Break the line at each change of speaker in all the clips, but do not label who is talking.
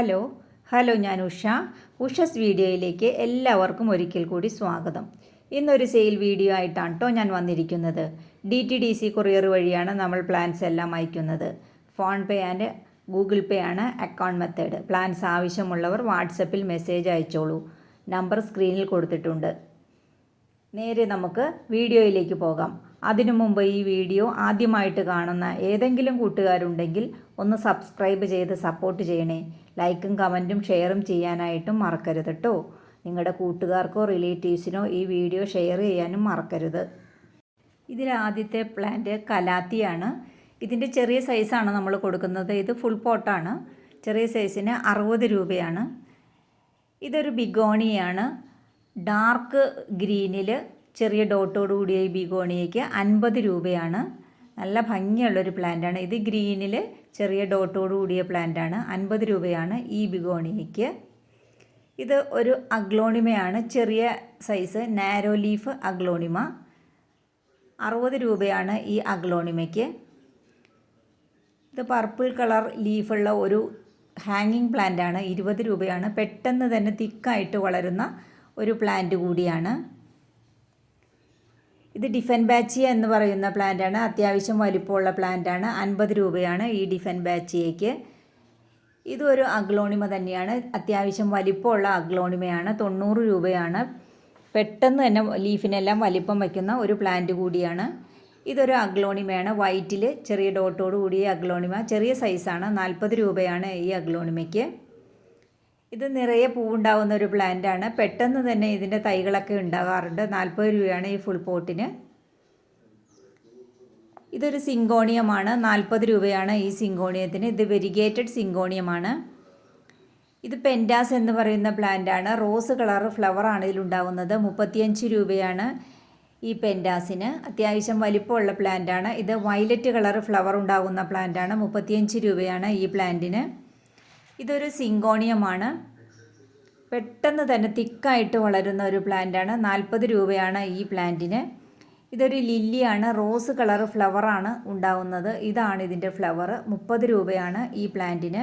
Hello hello ഞാൻ ഉഷ. ഉഷസ് വീഡിയോയിലേക്ക് എല്ലാവർക്കും ഒരിക്കൽ കൂടി സ്വാഗതം. ഇന്നൊരു സെയിൽ വീഡിയോ ആയിട്ടാണ് കേട്ടോ ഞാൻ വന്നിരിക്കുന്നത്. D T D C courier വഴിയാണ് നമ്മൾ പ്ലാൻസ് എല്ലാം അയക്കുന്നത്. PhonePe and Google Pay ആണ് അക്കൗണ്ട് മെത്തേഡ് പ്ലാൻസ് ആവശ്യമുള്ളവർ വാട്സപ്പിൽ മെസ്സേജ് അയച്ചോളൂ. നമ്പർ സ്ക്രീനിൽ കൊടുത്തിട്ടുണ്ട്. നേരെ നമുക്ക് വീഡിയോയിലേക്ക് പോകാം. അതിനു മുമ്പ് ഈ വീഡിയോ ആദ്യമായിട്ട് കാണുന്ന ഏതെങ്കിലും കൂട്ടുകാരുണ്ടെങ്കിൽ ഒന്ന് സബ്സ്ക്രൈബ് ചെയ്ത് സപ്പോർട്ട് ചെയ്യണേ. ലൈക്കും കമന്റും ഷെയറും ചെയ്യാനായിട്ടും മറക്കരുത് കേട്ടോ നിങ്ങളുടെ കൂട്ടുകാർക്കോ റിലേറ്റീവ്സിനോ ഈ വീഡിയോ ഷെയർ ചെയ്യാനും മറക്കരുത്. ഇതിലാദ്യത്തെ പ്ലാന്റ് കലാത്തിയാണ്. ഇതിന്റെ ചെറിയ സൈസാണ് നമ്മൾ കൊടുക്കുന്നത്. ഇത് ഫുൾ പോട്ടാണ്. ചെറിയ സൈസിന് അറുപത് രൂപയാണ്. ഇതൊരു ബിഗോണിയാണ്. ഡാർക്ക് ഗ്രീനിൽ ചെറിയ ഡോട്ടോട് കൂടിയ ഈ ബിഗോണിയയ്ക്ക് അൻപത് രൂപയാണ്. നല്ല ഭംഗിയുള്ളൊരു പ്ലാന്റാണ്. ഇത് ഗ്രീനിൽ ചെറിയ ഡോട്ടോട് കൂടിയ പ്ലാന്റാണ്. അൻപത് രൂപയാണ് ഈ ബിഗോണിയയ്ക്ക്. ഇത് ഒരു അഗ്ലോണിമയാണ്. ചെറിയ സൈസ് നാരോ ലീഫ് അഗ്ലോണിമ. അറുപത് രൂപയാണ് ഈ അഗ്ലോണിമയ്ക്ക്. ഇത് പർപ്പിൾ കളർ ലീഫുള്ള ഒരു ഹാങ്ങിങ് പ്ലാന്റ് ആണ് ഇരുപത് രൂപയാണ്. പെട്ടെന്ന് തന്നെ തിക്കായിട്ട് വളരുന്ന ഒരു പ്ലാന്റ് കൂടിയാണ്. ഇത് ഡിഫൻ ബാച്ചിയ എന്ന് പറയുന്ന പ്ലാന്റാണ് അത്യാവശ്യം വലിപ്പമുള്ള പ്ലാന്റാണ് അൻപത് രൂപയാണ് ഈ ഡിഫൻ ബാച്ചിയയ്ക്ക്. ഇതൊരു അഗ്ലോണിമ തന്നെയാണ്. അത്യാവശ്യം വലിപ്പമുള്ള അഗ്ലോണിമയാണ്. തൊണ്ണൂറ് രൂപയാണ്. പെട്ടെന്ന് തന്നെ ലീഫിനെല്ലാം വലിപ്പം വയ്ക്കുന്ന ഒരു പ്ലാന്റ് കൂടിയാണ്. ഇതൊരു അഗ്ലോണിമയാണ്. വൈറ്റിൽ ചെറിയ ഡോട്ടോട് കൂടിയ അഗ്ലോണിമ. ചെറിയ സൈസാണ് നാൽപ്പത് രൂപയാണ് ഈ അഗ്ലോണിമയ്ക്ക്. ഇത് നിറയെ പൂവുണ്ടാകുന്ന ഒരു പ്ലാന്റാണ് പെട്ടെന്ന് തന്നെ ഇതിന്റെ തൈകളൊക്കെ ഉണ്ടാകാറുണ്ട് നാൽപ്പത് രൂപയാണ് ഈ ഫുൾ പോട്ടിന് ഇതൊരു സിങ്കോണിയമാണ്. നാൽപ്പത് രൂപയാണ് ഈ സിങ്കോണിയത്തിന്. ഇത് വെരിഗേറ്റഡ് സിങ്കോണിയമാണ്. ഇത് പെൻഡാസ് എന്ന് പറയുന്ന പ്ലാന്റാണ് റോസ് കളർ ഫ്ലവറാണ് ഇതിലുണ്ടാകുന്നത് മുപ്പത്തിയഞ്ച് രൂപയാണ് ഈ പെൻഡാസിന് അത്യാവശ്യം വലിപ്പമുള്ള പ്ലാന്റാണ് ഇത് വയലറ്റ് കളർ ഫ്ലവർ ഉണ്ടാകുന്ന പ്ലാന്റാണ് മുപ്പത്തിയഞ്ച് രൂപയാണ് ഈ പ്ലാന്റിന് ഇതൊരു സിങ്കോണിയമാണ്. പെട്ടെന്ന് തന്നെ തിക്കായിട്ട് വളരുന്ന ഒരു പ്ലാന്റാണ്. നാൽപ്പത് രൂപയാണ് ഈ പ്ലാന്റിന്. ഇതൊരു ലില്ലിയാണ്. റോസ് കളർ ഫ്ലവറാണ് ഉണ്ടാവുന്നത്. ഇതാണ് ഇതിന്റെ ഫ്ലവർ മുപ്പത് രൂപയാണ് ഈ പ്ലാന്റിന്.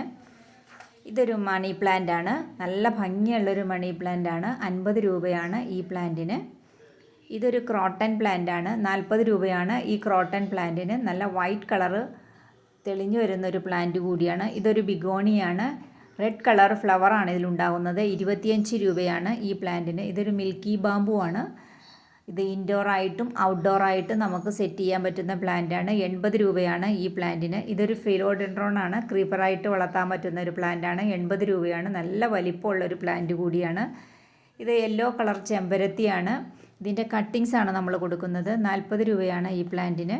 ഇതൊരു മണി പ്ലാന്റാണ്. നല്ല ഭംഗിയുള്ളൊരു മണി പ്ലാന്റാണ്. അൻപത് രൂപയാണ് ഈ പ്ലാന്റിന്. ഇതൊരു ക്രോട്ടൺ പ്ലാന്റാണ്. നാൽപ്പത് രൂപയാണ് ഈ ക്രോട്ടൺ പ്ലാന്റിന്. നല്ല വൈറ്റ് കളറ് തെളിഞ്ഞു വരുന്നൊരു പ്ലാന്റ് കൂടിയാണ്. ഇതൊരു ബിഗോണിയാണ്. റെഡ് കളർ ഫ്ലവറാണ് ഇതിലുണ്ടാകുന്നത് ഇരുപത്തിയഞ്ച് രൂപയാണ് ഈ പ്ലാന്റിന് ഇതൊരു മിൽക്കി ബാമ്പു ആണ്. ഇത് ഇൻഡോർ ആയിട്ടും ഔട്ട്ഡോർ ആയിട്ടും നമുക്ക് സെറ്റ് ചെയ്യാൻ പറ്റുന്ന പ്ലാന്റാണ് എൺപത് രൂപയാണ് ഈ പ്ലാന്റിന് ഇതൊരു ഫിലോഡെൻഡ്രോൺ ആണ്. ക്രീപ്പറായിട്ട് വളർത്താൻ പറ്റുന്ന ഒരു പ്ലാന്റാണ് എൺപത് രൂപയാണ്. നല്ല വലിപ്പമുള്ള ഒരു പ്ലാന്റ് കൂടിയാണ്. ഇത് യെല്ലോ കളർ ചെമ്പരത്തിയാണ്. ഇതിന്റെ കട്ടിങ്സ് ആണ് നമ്മൾ കൊടുക്കുന്നത്. നാൽപ്പത് രൂപയാണ് ഈ പ്ലാന്റിന്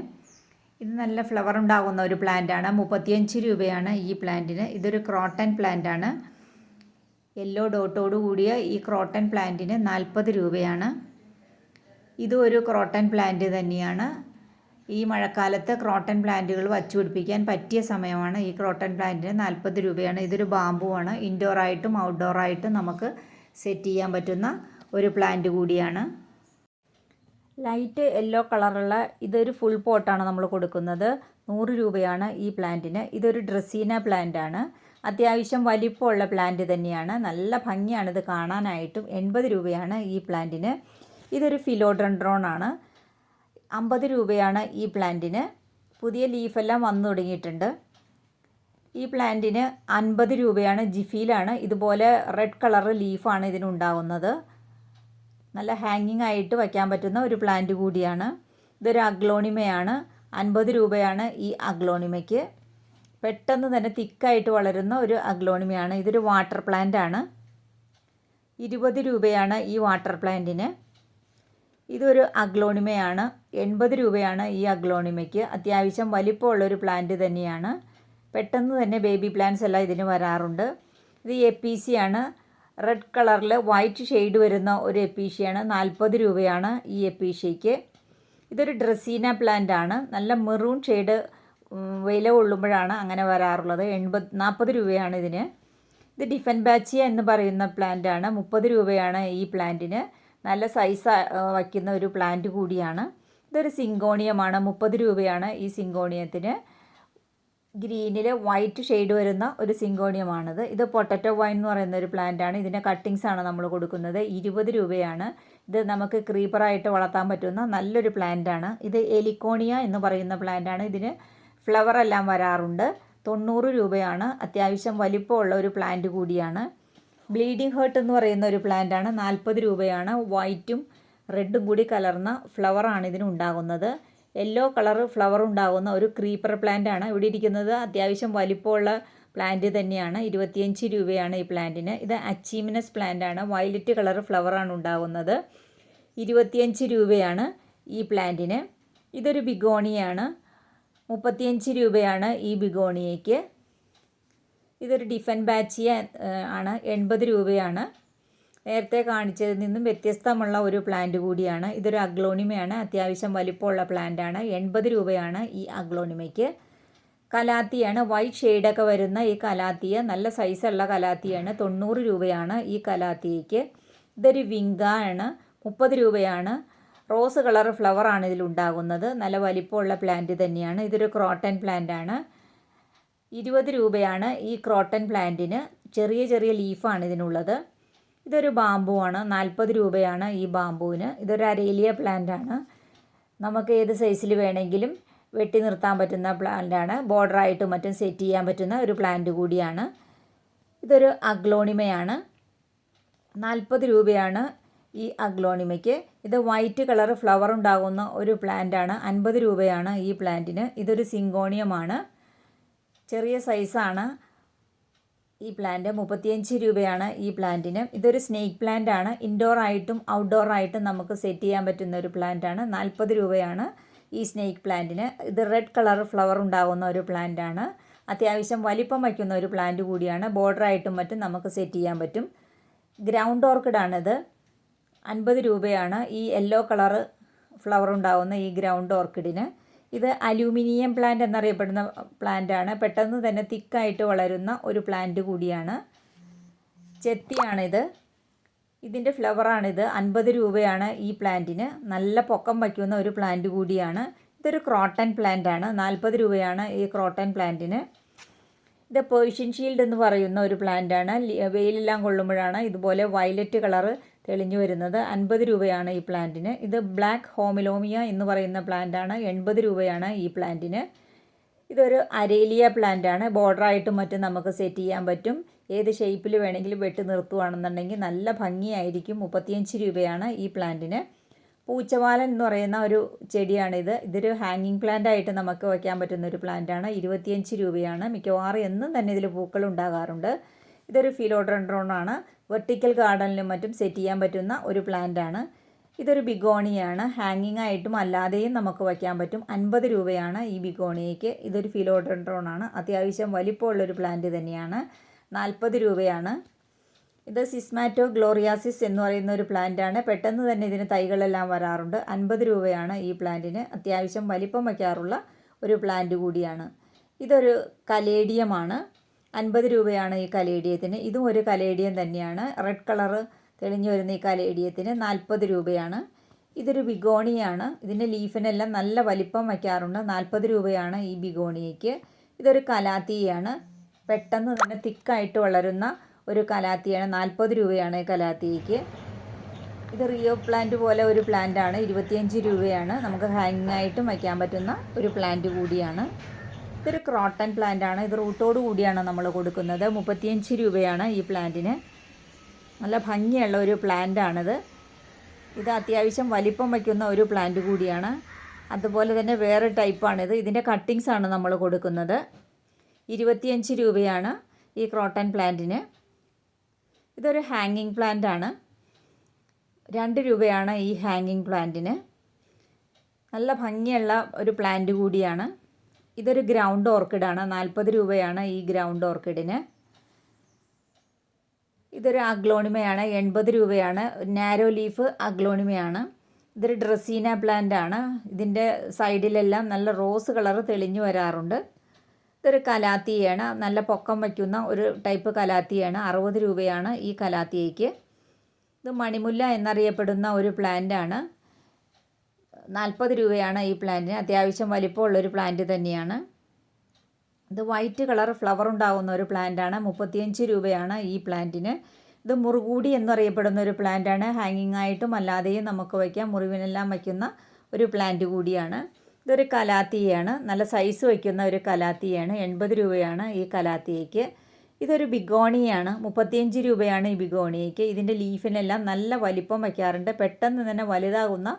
ഇത് നല്ല ഫ്ലവർ ഉണ്ടാകുന്ന ഒരു പ്ലാന്റാണ് മുപ്പത്തിയഞ്ച് രൂപയാണ് ഈ പ്ലാന്റിന് ഇതൊരു ക്രോട്ടൺ പ്ലാന്റാണ് യെല്ലോ ഡോട്ടോട് കൂടിയ ഈ ക്രോട്ടൺ പ്ലാന്റിന് നാൽപ്പത് രൂപയാണ്. ഇതും ഒരു ക്രോട്ടൺ പ്ലാന്റ് തന്നെയാണ്. ഈ മഴക്കാലത്ത് ക്രോട്ടൺ പ്ലാന്റുകൾ വച്ചുപിടിപ്പിക്കാൻ പറ്റിയ സമയമാണ് ഈ ക്രോട്ടൺ പ്ലാന്റിന് നാൽപ്പത് രൂപയാണ്. ഇതൊരു ബാമ്പുവാണ് ഔട്ട്ഡോർ ആയിട്ടും നമുക്ക് സെറ്റ് ചെയ്യാൻ പറ്റുന്ന ഒരു പ്ലാന്റ് കൂടിയാണ്. ലൈറ്റ് യെല്ലോ കളറുള്ള ഇതൊരു ഫുൾ പോട്ടാണ് നമ്മൾ കൊടുക്കുന്നത്. നൂറ് രൂപയാണ് ഈ പ്ലാന്റിന്. ഇതൊരു ഡ്രസ്സീന പ്ലാന്റ് ആണ് അത്യാവശ്യം വലിപ്പമുള്ള പ്ലാന്റ് തന്നെയാണ്. നല്ല ഭംഗിയാണ് ഇത് കാണാനായിട്ടും. എൺപത് രൂപയാണ് ഈ പ്ലാന്റിന്. ഇതൊരു ഫിലോഡ്രൺഡ്രോൺ ആണ്. അമ്പത് രൂപയാണ് ഈ പ്ലാന്റിന്. പുതിയ ലീഫെല്ലാം വന്നു തുടങ്ങിയിട്ടുണ്ട്. ഈ പ്ലാന്റിന് അൻപത് രൂപയാണ് ജിഫിയിലാണ് ഇതുപോലെ റെഡ് കളർ ലീഫാണ് ഇതിനുണ്ടാകുന്നത് നല്ല ഹാങ്ങിങ് ആയിട്ട് വയ്ക്കാൻ പറ്റുന്ന ഒരു പ്ലാന്റ് കൂടിയാണ്. ഇതൊരു അഗ്ലോണിമയാണ്. അൻപത് രൂപയാണ് ഈ അഗ്ലോണിമയ്ക്ക്. പെട്ടെന്ന് തന്നെ തിക്കായിട്ട് വളരുന്ന ഒരു അഗ്ലോണിമയാണ്. ഇതൊരു വാട്ടർ പ്ലാന്റ് ആണ്. ഇരുപത് രൂപയാണ് ഈ വാട്ടർ പ്ലാന്റിന് ഇതൊരു അഗ്ലോണിമയാണ്. എൺപത് രൂപയാണ് ഈ അഗ്ലോണിമയ്ക്ക്. അത്യാവശ്യം വലിപ്പമുള്ളൊരു പ്ലാന്റ് തന്നെയാണ്. പെട്ടെന്ന് തന്നെ ബേബി പ്ലാന്റ്സ് എല്ലാം ഇതിന് വരാറുണ്ട്. ഇത് എ പി സി ആണ്. റെഡ് കളറിൽ വൈറ്റ് ഷെയ്ഡ് വരുന്ന ഒരു എപ്പീഷ്യയാണ് നാൽപ്പത് രൂപയാണ് ഈ എപ്പീഷ്യയ്ക്ക് ഇതൊരു ഡ്രസ്സീന പ്ലാന്റ് ആണ്. നല്ല മെറൂൺ ഷെയ്ഡ് വില കൊള്ളുമ്പോഴാണ് അങ്ങനെ വരാറുള്ളത്. എൺപത് നാൽപ്പത് രൂപയാണ് ഇതിന്. ഇത് ഡിഫൻ ബാച്ചിയ എന്ന് പറയുന്ന പ്ലാന്റ് ആണ്. മുപ്പത് രൂപയാണ് ഈ പ്ലാന്റിന് നല്ല സൈസ് വയ്ക്കുന്ന ഒരു പ്ലാന്റ് കൂടിയാണ്. ഇതൊരു സിങ്കോണിയമാണ് മുപ്പത് രൂപയാണ് ഈ സിങ്കോണിയത്തിന് ഗ്രീനിൽ വൈറ്റ് ഷെയ്ഡ് വരുന്ന ഒരു സിങ്കോണിയമാണിത്. ഇത് പൊട്ടറ്റോ വൈൻ എന്ന് പറയുന്ന ഒരു പ്ലാന്റ് ആണ്. ഇതിന്റെ കട്ടിങ്സ് ആണ് നമ്മൾ കൊടുക്കുന്നത്. ഇരുപത് രൂപയാണ്. ഇത് നമുക്ക് ക്രീപ്പറായിട്ട് വളർത്താൻ പറ്റുന്ന നല്ലൊരു പ്ലാന്റ് ആണ്. ഇത് എലിക്കോണിയ എന്ന് പറയുന്ന പ്ലാന്റ് ആണ്. ഇതിന് ഫ്ലവർ എല്ലാം വരാറുണ്ട്. തൊണ്ണൂറ് രൂപയാണ്. അത്യാവശ്യം വലിപ്പമുള്ള ഒരു പ്ലാന്റ് കൂടിയാണ്. ബ്ലീഡിംഗ് ഹേർട്ട് എന്ന് പറയുന്ന ഒരു പ്ലാന്റ് ആണ്. നാൽപ്പത് രൂപയാണ്. വൈറ്റും റെഡും കൂടി കലർന്ന ഫ്ലവറാണ് ഇതിന് ഉണ്ടാകുന്നത്. യെല്ലോ കളർ ഫ്ലവർ ഉണ്ടാകുന്ന ഒരു ക്രീപ്പർ പ്ലാന്റ് ആണ് ഇവിടെ ഇരിക്കുന്നത്. അത്യാവശ്യം വലിപ്പമുള്ള പ്ലാന്റ് തന്നെയാണ്. ഇരുപത്തിയഞ്ച് രൂപയാണ് ഈ പ്ലാന്റിന്. ഇത് അച്ചീമിനസ് പ്ലാന്റ് ആണ്. വയലറ്റ് കളർ ഫ്ലവറാണ് ഉണ്ടാകുന്നത്. ഇരുപത്തിയഞ്ച് രൂപയാണ് ഈ പ്ലാന്റിന്. ഇതൊരു ബിഗോണിയാണ്. മുപ്പത്തിയഞ്ച് രൂപയാണ് ഈ ബിഗോണിയയ്ക്ക്. ഇതൊരു ഡിഫൻ ബാച്ചിയ ആണ്. എൺപത് രൂപയാണ്. നേരത്തെ കാണിച്ചതിൽ നിന്നും വ്യത്യസ്തമുള്ള ഒരു പ്ലാന്റ് കൂടിയാണ്. ഇതൊരു അഗ്ലോണിമയാണ്. അത്യാവശ്യം വലിപ്പമുള്ള പ്ലാന്റ് ആണ്. എൺപത് രൂപയാണ് ഈ അഗ്ലോണിമയ്ക്ക്. കലാത്തിയാണ്. വൈറ്റ് ഷെയ്ഡൊക്കെ വരുന്ന ഈ കലാത്തിയ. നല്ല സൈസുള്ള കലാത്തിയാണ്. തൊണ്ണൂറ് രൂപയാണ് ഈ കലാത്തിയയ്ക്ക് ഇതൊരു വിങ്ക ആണ്. മുപ്പത് രൂപയാണ്. റോസ് കളർ ഫ്ലവറാണ് ഇതിലുണ്ടാകുന്നത് നല്ല വലിപ്പമുള്ള പ്ലാന്റ് തന്നെയാണ്. ഇതൊരു ക്രോട്ടൻ പ്ലാന്റ് ആണ്. ഇരുപത് രൂപയാണ് ഈ ക്രോട്ടൻ പ്ലാന്റിന് ചെറിയ ചെറിയ ലീഫാണ് ഇതിനുള്ളത്. ഇതൊരു ബാമ്പു ആണ് നാൽപ്പത് രൂപയാണ് ഈ ബാമ്പുവിന്. ഇതൊരു അരേലിയ പ്ലാന്റ് ആണ് നമുക്ക് ഏത് സൈസിൽ വേണമെങ്കിലും വെട്ടി നിർത്താൻ പറ്റുന്ന പ്ലാന്റാണ്. ബോർഡറായിട്ടും മറ്റും സെറ്റ് ചെയ്യാൻ പറ്റുന്ന ഒരു പ്ലാന്റ് കൂടിയാണ്. ഇതൊരു അഗ്ലോണിമയാണ്. നാൽപ്പത് രൂപയാണ് ഈ അഗ്ലോണിമയ്ക്ക്. ഇത് വൈറ്റ് കളർ ഫ്ലവർ ഉണ്ടാകുന്ന ഒരു പ്ലാന്റാണ്. അൻപത് രൂപയാണ് ഈ പ്ലാന്റിന്. ഇതൊരു സിങ്കോണിയമാണ്. ചെറിയ സൈസാണ്. ഈ പ്ലാന്റ് മുപ്പത്തിയഞ്ച് രൂപയാണ് ഈ പ്ലാന്റിന് ഇതൊരു സ്നേക്ക് പ്ലാന്റ് ആണ്. ഇൻഡോർ ആയിട്ടും ഔട്ട്ഡോർ ആയിട്ടും നമുക്ക് സെറ്റ് ചെയ്യാൻ പറ്റുന്ന ഒരു പ്ലാന്റ് ആണ്. നാൽപ്പത് രൂപയാണ് ഈ സ്നേക്ക് പ്ലാന്റിന് ഇത് റെഡ് കളർ ഫ്ലവർ ഉണ്ടാകുന്ന ഒരു പ്ലാന്റ് ആണ്. അത്യാവശ്യം വലിപ്പം വയ്ക്കുന്ന ഒരു പ്ലാന്റ് കൂടിയാണ്. ബോർഡർ ആയിട്ടും മറ്റും നമുക്ക് സെറ്റ് ചെയ്യാൻ പറ്റും. ഗ്രൗണ്ട് ഓർക്കിഡാണിത് അൻപത് രൂപയാണ് ഈ യെല്ലോ കളർ ഫ്ലവർ ഉണ്ടാകുന്ന ഈ ഗ്രൗണ്ട് ഓർക്കിഡിന് ഇത് അലൂമിനിയം പ്ലാന്റ് എന്നറിയപ്പെടുന്ന പ്ലാന്റ് ആണ്. പെട്ടെന്ന് തന്നെ തിക്കായിട്ട് വളരുന്ന ഒരു പ്ലാന്റ് കൂടിയാണ്. ചെത്തിയാണിത്. ഇതിന്റെ ഫ്ലവറാണിത് അൻപത് രൂപയാണ് ഈ പ്ലാന്റിന് നല്ല പൊക്കം വയ്ക്കുന്ന ഒരു പ്ലാന്റ് കൂടിയാണ്. ഇതൊരു ക്രോട്ടൺ പ്ലാന്റ് ആണ്. നാൽപ്പത് രൂപയാണ് ഈ ക്രോട്ടൺ പ്ലാന്റിന് ഇത് പേർഷ്യൻ ഷീൽഡ് എന്ന് പറയുന്ന ഒരു പ്ലാന്റ് ആണ്. വെയിലെല്ലാം കൊള്ളുമ്പോഴാണ് ഇതുപോലെ വയലറ്റ് കളറ് തെളിഞ്ഞു വരുന്നത് അൻപത് രൂപയാണ് ഈ പ്ലാന്റിന്. ഇത് ബ്ലാക്ക് ഹോമിലോമിയ എന്ന് പറയുന്ന പ്ലാന്റാണ്. എൺപത് രൂപയാണ് ഈ പ്ലാന്റിന്. ഇതൊരു അരേലിയ പ്ലാന്റാണ്. ബോർഡറായിട്ടും മറ്റും നമുക്ക് സെറ്റ് ചെയ്യാൻ പറ്റും. ഏത് ഷേപ്പിൽ വേണമെങ്കിലും വെട്ടി നിർത്തുകയാണെന്നുണ്ടെങ്കിൽ നല്ല ഭംഗിയായിരിക്കും. മുപ്പത്തിയഞ്ച് രൂപയാണ് ഈ പ്ലാന്റിന്. പൂച്ചവാലൻ എന്ന് പറയുന്ന ഒരു ചെടിയാണിത്. ഇതൊരു ഹാങ്ങിങ് പ്ലാന്റ് ആയിട്ട് നമുക്ക് വയ്ക്കാൻ പറ്റുന്ന ഒരു പ്ലാന്റ് ആണ് ഇരുപത്തിയഞ്ച് രൂപയാണ്. മിക്കവാറും എന്നും തന്നെ ഇതിൽ പൂക്കൾ ഉണ്ടാകാറുണ്ട്. ഇതൊരു ഫിലോഡ്രൻഡ്രോൺ ആണ് വെർട്ടിക്കൽ ഗാർഡനിലും മറ്റും സെറ്റ് ചെയ്യാൻ പറ്റുന്ന ഒരു പ്ലാന്റ് ആണ് ഇതൊരു ബിഗോണിയാണ്. ഹാങ്ങിങ് ആയിട്ടും അല്ലാതെയും നമുക്ക് വയ്ക്കാൻ പറ്റും. അൻപത് രൂപയാണ് ഈ ബിഗോണിയയ്ക്ക്. ഇതൊരു ഫിലോഡ്രൻഡ്രോൺ ആണ് അത്യാവശ്യം വലിപ്പമുള്ളൊരു പ്ലാന്റ് തന്നെയാണ്. നാൽപ്പത് രൂപയാണ്. ഇത് സിസ്മാറ്റോ ഗ്ലോറിയാസിസ് എന്ന് പറയുന്ന ഒരു പ്ലാന്റ് ആണ് പെട്ടെന്ന് തന്നെ ഇതിന് തൈകളെല്ലാം വരാറുണ്ട്. അൻപത് രൂപയാണ് ഈ പ്ലാന്റിന്. അത്യാവശ്യം വലിപ്പം വയ്ക്കാറുള്ള ഒരു പ്ലാന്റ് കൂടിയാണ്. ഇതൊരു കലേഡിയമാണ്. അൻപത് രൂപയാണ് ഈ കലേഡിയത്തിന്. ഇതും ഒരു കലേഡിയം തന്നെയാണ്. റെഡ് കളറ് തെളിഞ്ഞു വരുന്ന ഈ കലേഡിയത്തിന് നാൽപ്പത് രൂപയാണ്. ഇതൊരു ബിഗോണിയാണ്. ഇതിന്റെ ലീഫിനെല്ലാം നല്ല വലിപ്പം വയ്ക്കാറുണ്ട്. നാൽപ്പത് രൂപയാണ് ഈ ബിഗോണിയയ്ക്ക്. ഇതൊരു കലാത്തിയാണ്. പെട്ടെന്ന് തന്നെ തിക്കായിട്ട് വളരുന്ന ഒരു കലാത്തിയാണ്. നാൽപ്പത് രൂപയാണ് ഈ കലാത്തിയയ്ക്ക്. ഇത് റിയോ പ്ലാന്റ് പോലെ ഒരു പ്ലാന്റ് ആണ്. ഇരുപത്തിയഞ്ച് രൂപയാണ്. നമുക്ക് ഹാങ്ങിങ് ആയിട്ടും വയ്ക്കാൻ പറ്റുന്ന ഒരു പ്ലാന്റ് കൂടിയാണ്. ഇതൊരു ക്രോട്ടൺ പ്ലാന്റ് ആണ്. ഇത് റൂട്ടോട് കൂടിയാണ് നമ്മൾ കൊടുക്കുന്നത്. മുപ്പത്തിയഞ്ച് രൂപയാണ് ഈ പ്ലാന്റിന്. നല്ല ഭംഗിയുള്ള ഒരു പ്ലാന്റ് ആണിത്. ഇത് അത്യാവശ്യം വലിപ്പം വയ്ക്കുന്ന ഒരു പ്ലാന്റ് കൂടിയാണ്. അതുപോലെ തന്നെ വേറെ ടൈപ്പാണിത് ഇതിന്റെ കട്ടിങ്സ് ആണ് നമ്മൾ കൊടുക്കുന്നത്. ഇരുപത്തിയഞ്ച് രൂപയാണ് ഈ ക്രോട്ടൺ പ്ലാന്റിന്. ഇതൊരു ഹാങ്ങിങ് പ്ലാന്റ് ആണ്. രണ്ട് രൂപയാണ് ഈ ഹാങ്ങിങ് പ്ലാന്റിന് നല്ല ഭംഗിയുള്ള ഒരു പ്ലാന്റ് കൂടിയാണ്. ഇതൊരു ഗ്രൗണ്ട് ഓർക്കിഡാണ് നാൽപ്പത് രൂപയാണ് ഈ ഗ്രൗണ്ട് ഓർക്കിഡിന് ഇതൊരു അഗ്ലോണിമയാണ്. എൺപത് രൂപയാണ്. നാരോ ലീഫ് അഗ്ലോണിമയാണ്. ഇതൊരു ഡ്രസീന പ്ലാന്റ് ആണ്. ഇതിന്റെ സൈഡിലെല്ലാം നല്ല റോസ് കളർ തെളിഞ്ഞു വരാറുണ്ട്. ഇതൊരു കലാത്തിയാണ് നല്ല പൊക്കം വയ്ക്കുന്ന ഒരു ടൈപ്പ് കലാത്തിയാണ്. അറുപത് രൂപയാണ് ഈ കലാത്തിയയ്ക്ക്. ഇത് മണിമുല്ല എന്നറിയപ്പെടുന്ന ഒരു പ്ലാന്റ് ആണ്. നാൽപ്പത് രൂപയാണ് ഈ പ്ലാന്റിന് അത്യാവശ്യം വലിപ്പമുള്ളൊരു പ്ലാന്റ് തന്നെയാണ്. ഇത് വൈറ്റ് കളർ ഫ്ലവർ ഉണ്ടാകുന്ന ഒരു പ്ലാന്റാണ് മുപ്പത്തിയഞ്ച് രൂപയാണ് ഈ പ്ലാന്റിന്. ഇത് മുറുകൂടി എന്നറിയപ്പെടുന്ന ഒരു പ്ലാന്റാണ് ഹാങ്ങിങ് ആയിട്ടും അല്ലാതെയും നമുക്ക് വയ്ക്കാം. മുറിവിനെല്ലാം വയ്ക്കുന്ന ഒരു പ്ലാന്റ് കൂടിയാണ്. ഇതൊരു കലാത്തിയാണ് നല്ല സൈസ് വയ്ക്കുന്ന ഒരു കലാത്തിയാണ് എൺപത് രൂപയാണ് ഈ കലാത്തിയയ്ക്ക്. ഇതൊരു ബിഗോണിയാണ്. മുപ്പത്തിയഞ്ച് രൂപയാണ് ഈ ബിഗോണിയയ്ക്ക്. ഇതിന്റെ ലീഫിനെല്ലാം നല്ല വലിപ്പം വയ്ക്കാറുണ്ട്. പെട്ടെന്ന് തന്നെ വലുതാകുന്ന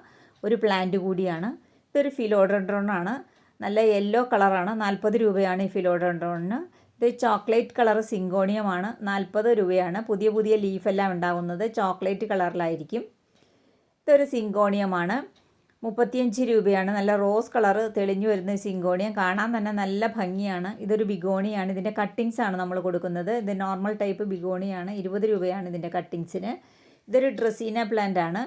ഒരു പ്ലാന്റ് കൂടിയാണ്. ഇതൊരു ഫിലോഡ്രോൺ ആണ്. നല്ല യെല്ലോ കളറാണ് നാൽപ്പത് രൂപയാണ് ഈ ഫിലോഡ്രോണിന് ഇത് ചോക്ലേറ്റ് കളർ സിങ്കോണിയമാണ് നാൽപ്പത് രൂപയാണ്. പുതിയ പുതിയ ലീഫെല്ലാം ഉണ്ടാകുന്നത് ചോക്ലേറ്റ് കളറിലായിരിക്കും ഇതൊരു സിങ്കോണിയമാണ് മുപ്പത്തിയഞ്ച് രൂപയാണ്. നല്ല റോസ് കളർ തെളിഞ്ഞു വരുന്ന സിങ്കോണിയം കാണാൻ തന്നെ നല്ല ഭംഗിയാണ്. ഇതൊരു ബിഗോണിയാണ് ഇതിന്റെ കട്ടിങ്സ് ആണ് നമ്മൾ കൊടുക്കുന്നത്. ഇത് നോർമൽ ടൈപ്പ് ബിഗോണിയാണ് ഇരുപത് രൂപയാണ് ഇതിന്റെ കട്ടിങ്സിന് ഇതൊരു ഡ്രസീന പ്ലാന്റ് ആണ്.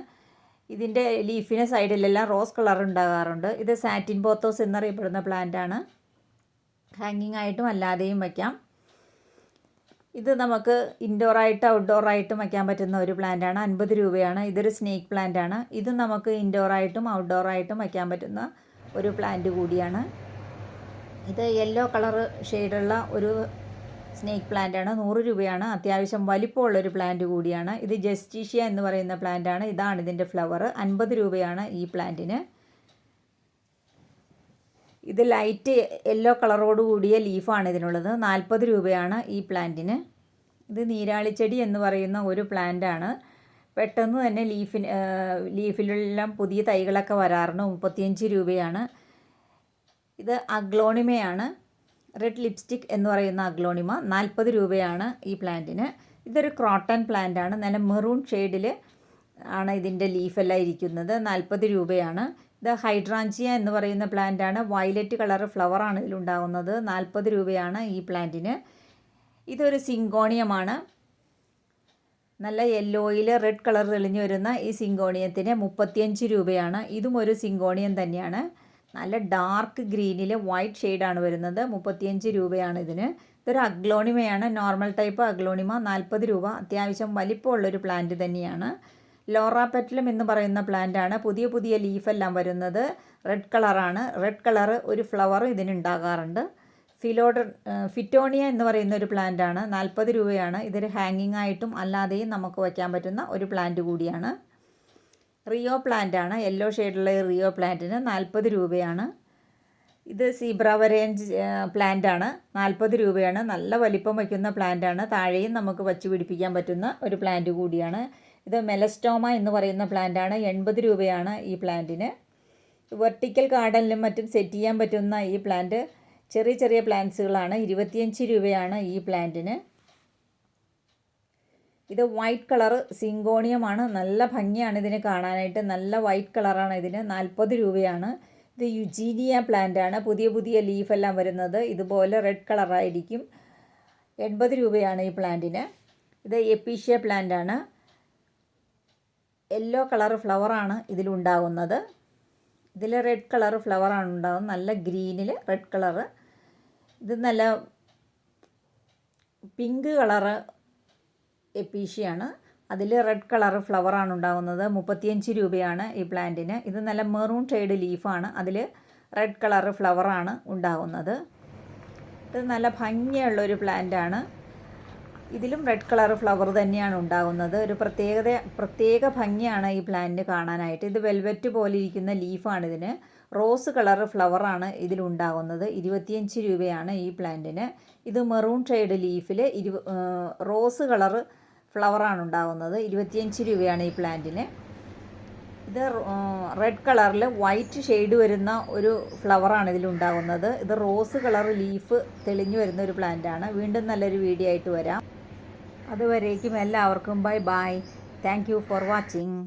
ഇതിന്റെ ലീഫിന് സൈഡിലെല്ലാം റോസ് കളർ ഉണ്ടാകാറുണ്ട്. ഇത് സാറ്റിൻ പോത്തോസ് എന്നറിയപ്പെടുന്ന പ്ലാന്റ് ആണ്. ഹാങ്ങിങ് ആയിട്ടും അല്ലാതെയും വയ്ക്കാം. ഇത് നമുക്ക് ഔട്ട്ഡോർ ആയിട്ടും വയ്ക്കാൻ പറ്റുന്ന ഒരു പ്ലാന്റ് ആണ്. അൻപത് രൂപയാണ്. ഇതൊരു സ്നേക്ക് പ്ലാന്റ് ആണ്. ഇത് നമുക്ക് ഔട്ട്ഡോർ ആയിട്ടും വയ്ക്കാൻ പറ്റുന്ന ഒരു പ്ലാന്റ് കൂടിയാണ്. ഇത് യെല്ലോ കളർ ഷെയ്ഡുള്ള ഒരു സ്നേക്ക് പ്ലാന്റ് ആണ് നൂറ് രൂപയാണ്. അത്യാവശ്യം വലിപ്പമുള്ള ഒരു പ്ലാന്റ് കൂടിയാണ്. ഇത് ജസ്റ്റിഷ്യ എന്ന് പറയുന്ന പ്ലാന്റ് ആണ് ഇതാണ് ഇതിന്റെ ഫ്ലവർ അൻപത് രൂപയാണ് ഈ പ്ലാന്റിന്. ഇത് ലൈറ്റ് യെല്ലോ കളറോട് കൂടിയ ലീഫാണ് ഇതിനുള്ളത്. നാൽപ്പത് രൂപയാണ് ഈ പ്ലാന്റിന്. ഇത് നീരാളിച്ചെടി എന്ന് പറയുന്ന ഒരു പ്ലാന്റാണ്. പെട്ടെന്ന് തന്നെ ലീഫിന് ലീഫിലെല്ലാം പുതിയ തൈകളൊക്കെ വരാറുണ്ട്. മുപ്പത്തിയഞ്ച് രൂപയാണ്. ഇത് അഗ്ലോണിമയാണ്. റെഡ് ലിപ്സ്റ്റിക് എന്ന് പറയുന്ന അഗ്ലോണിമ നാൽപ്പത് രൂപയാണ് ഈ പ്ലാന്റിന്. ഇതൊരു ക്രോട്ടൺ പ്ലാന്റ് ആണ്. നല്ല മെറൂൺ ഷെയ്ഡിൽ ആണ് ഇതിന്റെ ലീഫെല്ലാം ഇരിക്കുന്നത്. നാൽപ്പത് രൂപയാണ്. ഇത് ഹൈഡ്രാഞ്ചിയ എന്ന് പറയുന്ന പ്ലാന്റ് ആണ്. വയലറ്റ് കളർ ഫ്ലവർ ആണ് ഇതിലുണ്ടാകുന്നത് നാൽപ്പത് രൂപയാണ് ഈ പ്ലാന്റിന്. ഇതൊരു സിങ്കോണിയമാണ്. നല്ല യെല്ലോയിൽ റെഡ് കളർ തെളിഞ്ഞു വരുന്ന ഈ സിങ്കോണിയത്തിന് മുപ്പത്തിയഞ്ച് രൂപയാണ്. ഇതും ഒരു സിങ്കോണിയം തന്നെയാണ്. നല്ല ഡാർക്ക് ഗ്രീനിൽ വൈറ്റ് ഷെയ്ഡാണ് വരുന്നത്. മുപ്പത്തിയഞ്ച് രൂപയാണ് ഇതിന്. ഇതൊരു അഗ്ലോണിമയാണ്. Normal type aglaonema. നാൽപ്പത് രൂപ. അത്യാവശ്യം വലിപ്പമുള്ളൊരു പ്ലാന്റ് തന്നെയാണ്. ലോറ പെറ്റലം എന്ന് പറയുന്ന പ്ലാന്റാണ് പുതിയ പുതിയ ലീഫെല്ലാം വരുന്നത്. റെഡ് കളറാണ് റെഡ് കളർ ഒരു ഫ്ലവർ ഇതിനുണ്ടാകാറുണ്ട് ഫിലോഡർ ഫിറ്റോണിയ എന്ന് പറയുന്ന ഒരു പ്ലാന്റാണ് നാൽപ്പത് രൂപയാണ്. ഇതൊരു ഹാങ്ങിങ് ആയിട്ടും അല്ലാതെയും നമുക്ക് വയ്ക്കാൻ പറ്റുന്ന ഒരു പ്ലാന്റ് കൂടിയാണ്. റിയോ പ്ലാന്റ് ആണ് യെല്ലോ ഷെയ്ഡുള്ള റിയോ പ്ലാന്റിന് നാൽപ്പത് രൂപയാണ്. ഇത് സീബ്രാവരേഞ്ച് പ്ലാന്റ് ആണ് നാൽപ്പത് രൂപയാണ്. നല്ല വലിപ്പം വയ്ക്കുന്ന പ്ലാന്റ് ആണ് താഴെയും നമുക്ക് വച്ച് പിടിപ്പിക്കാൻ പറ്റുന്ന ഒരു പ്ലാന്റ് കൂടിയാണ്. ഇത് മെലസ്റ്റോമ എന്ന് പറയുന്ന പ്ലാന്റ് ആണ് എൺപത് രൂപയാണ് ഈ പ്ലാന്റിന്. വെർട്ടിക്കൽ ഗാർഡനിലും മറ്റും സെറ്റ് ചെയ്യാൻ പറ്റുന്ന ഈ പ്ലാന്റ് ചെറിയ ചെറിയ പ്ലാന്റ്സുകളാണ്. ഇരുപത്തിയഞ്ച് രൂപയാണ് ഈ പ്ലാന്റിന്. ഇത് വൈറ്റ് കളർ സിങ്കോണിയമാണ്. നല്ല ഭംഗിയാണ് ഇതിന് കാണാനായിട്ട്. നല്ല വൈറ്റ് കളറാണ് ഇതിന്. നാൽപ്പത് രൂപയാണ്. ഇത് യുജീനിയ പ്ലാന്റ് ആണ്. പുതിയ പുതിയ ലീഫെല്ലാം വരുന്നത്. ഇതുപോലെ റെഡ് കളറായിരിക്കും എൺപത് രൂപയാണ് ഈ പ്ലാന്റിന് ഇത് എപ്പീഷ്യ പ്ലാന്റ് ആണ്. യെല്ലോ കളർ ഫ്ലവറാണ് ഇതിലുണ്ടാകുന്നത് ഇതിൽ റെഡ് കളർ ഫ്ലവറാണ് ഉണ്ടാകുന്നത് നല്ല ഗ്രീനിൽ റെഡ് കളറ് ഇത് നല്ല പിങ്ക് കളറ് എപ്പീഷ്യയാണ് അതിൽ റെഡ് കളർ ഫ്ലവറാണ് ഉണ്ടാകുന്നത് മുപ്പത്തിയഞ്ച് രൂപയാണ് ഈ പ്ലാന്റിന്. ഇത് നല്ല മെറൂൺ ഷെയ്ഡ് ലീഫാണ് അതിൽ റെഡ് കളർ ഫ്ലവറാണ് ഉണ്ടാകുന്നത് ഇത് നല്ല ഭംഗിയുള്ളൊരു പ്ലാന്റാണ് ഇതിലും റെഡ് കളർ ഫ്ലവർ തന്നെയാണ് ഉണ്ടാകുന്നത് ഒരു പ്രത്യേകത പ്രത്യേക ഭംഗിയാണ് ഈ പ്ലാന്റ് കാണാനായിട്ട്. ഇത് വെൽവെറ്റ് പോലെ ഇരിക്കുന്ന ലീഫാണ് ഇതിന്. റോസ് കളർ ഫ്ലവറാണ് ഇതിലുണ്ടാകുന്നത് ഇരുപത്തിയഞ്ച് രൂപയാണ് ഈ പ്ലാന്റിന് ഇത് മെറൂൺ ഷെയ്ഡ് ലീഫിൽ ഇരു റോസ് കളർ ഫ്ലവറാണ് ഉണ്ടാകുന്നത് ഇരുപത്തിയഞ്ച് രൂപയാണ് ഈ പ്ലാന്റിന്. ഇത് റെഡ് കളറിൽ വൈറ്റ് ഷെയ്ഡ് വരുന്ന ഒരു ഫ്ലവറാണ് ഇതിലുണ്ടാകുന്നത് ഇത് റോസ് കളർ ലീഫ് തെളിഞ്ഞു വരുന്ന ഒരു പ്ലാന്റാണ്. വീണ്ടും നല്ലൊരു വീഡിയോ ആയിട്ട് വരാം. അതുവരേക്കും എല്ലാവർക്കും bye bye. Thank for watching.